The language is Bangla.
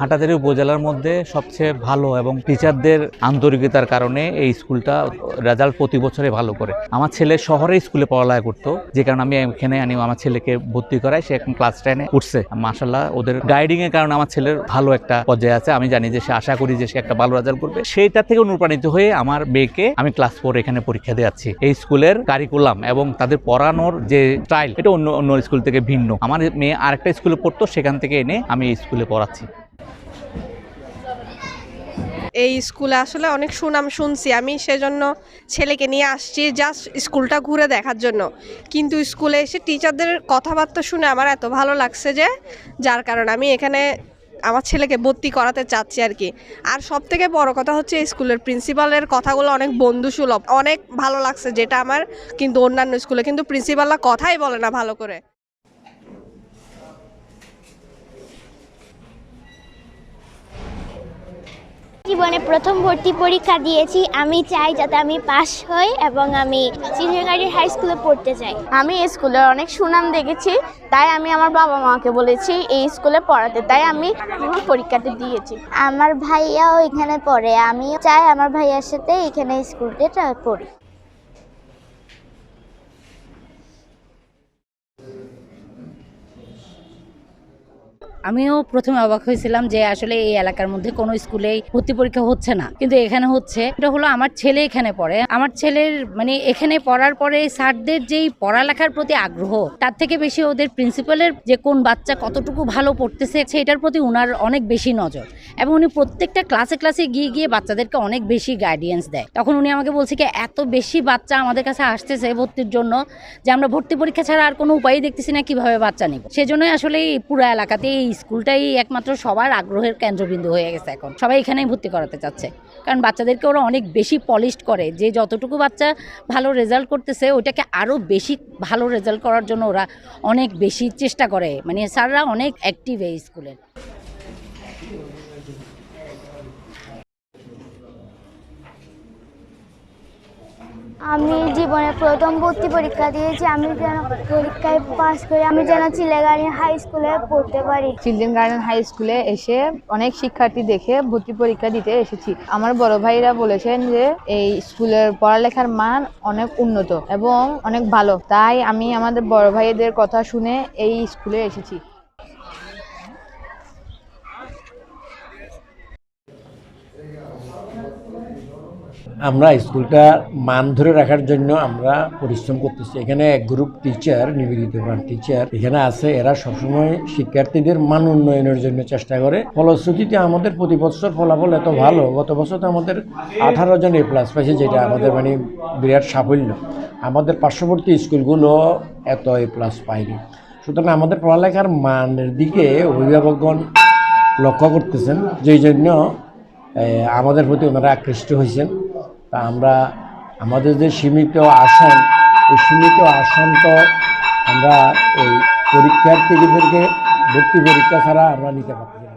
হাটাজারি উপজেলার মধ্যে সবচেয়ে ভালো এবং টিচারদের আন্তরিকতার কারণে এই স্কুলটা রেজাল্ট প্রতি বছরে ভালো করে। আমার ছেলে শহরে স্কুলে পড়ালেখা করতো, যে কারণে আমি এখানে আনি আমার ছেলেকে ভর্তি করাই, সে এখন ক্লাস টেনে উঠছে। মাসাল্লাহ ওদের গাইডিং এর কারণে আমার ছেলের ভালো একটা পর্যায়ে আছে। আমি জানি যে সে, আশা করি যে সে একটা ভালো রেজাল্ট করবে। সেইটা থেকে অনুপ্রাণিত হয়ে আমার মেয়েকে আমি ক্লাস ফোর এখানে পরীক্ষা দেওয়াচ্ছি। এই স্কুলের কারিকুলাম এবং তাদের পড়ানোর যে স্টাইল এটা অন্য অন্য স্কুল থেকে ভিন্ন। আমার মেয়ে আরেকটা স্কুলে পড়তো, সেখান থেকে এনে আমি এই স্কুলে পড়াচ্ছি। এই স্কুলে আসলে অনেক সুনাম শুনছি। আমি সেজন্য ছেলেকে নিয়ে আসছি জাস্ট স্কুলটা ঘুরে দেখার জন্য। কিন্তু স্কুলে এসে টিচারদের কথাবার্তা শুনে আমার এত ভালো লাগছে যে, যার কারণে আমি এখানে আমার ছেলেকে ভর্তি করাতে চাচ্ছি আর কি। আর সব থেকে বড় কথা হচ্ছে স্কুলের প্রিন্সিপালের কথাগুলো অনেক বন্ধুসুলভ। অনেক ভালো লাগছে যেটা আমার কিন্তু অন্যান্য স্কুলে কিন্তু প্রিন্সিপালরা কথাই বলে না ভালো করে। জীবনে প্রথম ভর্তি পরীক্ষা দিয়েছি। আমি চাই যাতে আমি পাস হই এবং আমি চিলড্রেন হাই স্কুলে পড়তে চাই। আমি এই স্কুলে অনেক সুনাম দেখেছি তাই আমি আমার বাবা মাকে বলেছি এই স্কুলে পড়াতে তাই আমি আমার পরীক্ষাটা দিয়েছি। আমার ভাইয়াও এখানে পড়ে আমিও চাই আমার ভাইয়ার সাথে এখানে স্কুলটা পড়ি। আমিও প্রথমে অবাক হয়েছিলাম যে আসলে এই এলাকার মধ্যে কোনো স্কুলে ভর্তি পরীক্ষা হচ্ছে না। কিন্তু এখানে হচ্ছে, এটা হলো আমার ছেলে এখানে পড়ে। আমার ছেলের মানে এখানে পড়ার পরে স্যারদের যেই পড়ালেখার প্রতি আগ্রহ, তার থেকে বেশি ওদের প্রিন্সিপালের যে কোন বাচ্চা কতটুকু ভালো পড়তেছে, সেটার প্রতি ওনার অনেক বেশি নজর। এবং উনি প্রত্যেকটা ক্লাসে ক্লাসে গিয়ে গিয়ে বাচ্চাদেরকে অনেক বেশি গাইডেন্স দেয়। তখন উনি আমাকে বলছে কি, এত বেশি বাচ্চা আমাদের কাছে আসতেছে ভর্তির জন্য যে আমরা ভর্তি পরীক্ষা ছাড়া আর কোনো উপায়ই দেখতেছি না কীভাবে বাচ্চা নিব? সেজন্যই আসলে এই পুরো এলাকাতে এই স্কুলটাই একমাত্র সবার আগ্রহের কেন্দ্রবিন্দু হয়ে গেছে এখন। সবাই এখানেই ভর্তি করাতে চাচ্ছে। কারণ বাচ্চাদেরকে ওরা অনেক বেশি পলিশড করে, যে যতটুকু বাচ্চা ভালো রেজাল্ট করতেছে, ওইটাকে আরও বেশি ভালো রেজাল্ট করার জন্য ওরা অনেক বেশি চেষ্টা করে। মানে স্যাররা অনেক অ্যাক্টিভ এই স্কুলের আমি জীবনে প্রথম ভর্তি পরীক্ষা দিয়েছি, আমি যেন পরীক্ষায় পাস করে আমি যেন চিলেগাড়ি হাই স্কুলে পড়তে পারি। চিলড্রেন গার্ডেন হাই স্কুলে এসে অনেক শিক্ষার্থী দেখে ভর্তি পরীক্ষা দিতে এসেছি। আমার বড় ভাইরা বলেছেন যে, এই স্কুলের পড়ালেখার মান অনেক উন্নত এবং অনেক ভালো। তাই আমি আমাদের বড় ভাইদের কথা শুনে এই স্কুলে এসেছি। আমরা স্কুলটা মান ধরে রাখার জন্য আমরা পরিশ্রম করতেছি। এখানে এক গ্রুপ টিচার নিবেদিত টিচার এখানে আছে এরা সবসময় শিক্ষার্থীদের মান উন্নয়নের জন্য চেষ্টা করে। ফলশ্রুতিতে আমাদের প্রতি বছর ফলাফল এত ভালো, গত বছর তো আমাদের আঠারো জন এ প্লাস পাইছে, যেটা আমাদের মানে বিরাট সাফল্য। আমাদের পার্শ্ববর্তী স্কুলগুলো এত এ প্লাস পায়নি। সুতরাং আমাদের পড়ালেখার মানের দিকে অভিভাবকগণ লক্ষ্য করতেছেন, যেই জন্য আমাদের প্রতি ওনারা আকৃষ্ট হয়েছেন। তা আমরা আমাদের যে সীমিত আসন, এই সীমিত আসন তো আমরা এই পরীক্ষার্থীদেরকে ভর্তি পরীক্ষা ছাড়া আমরা নিতে পারছি না।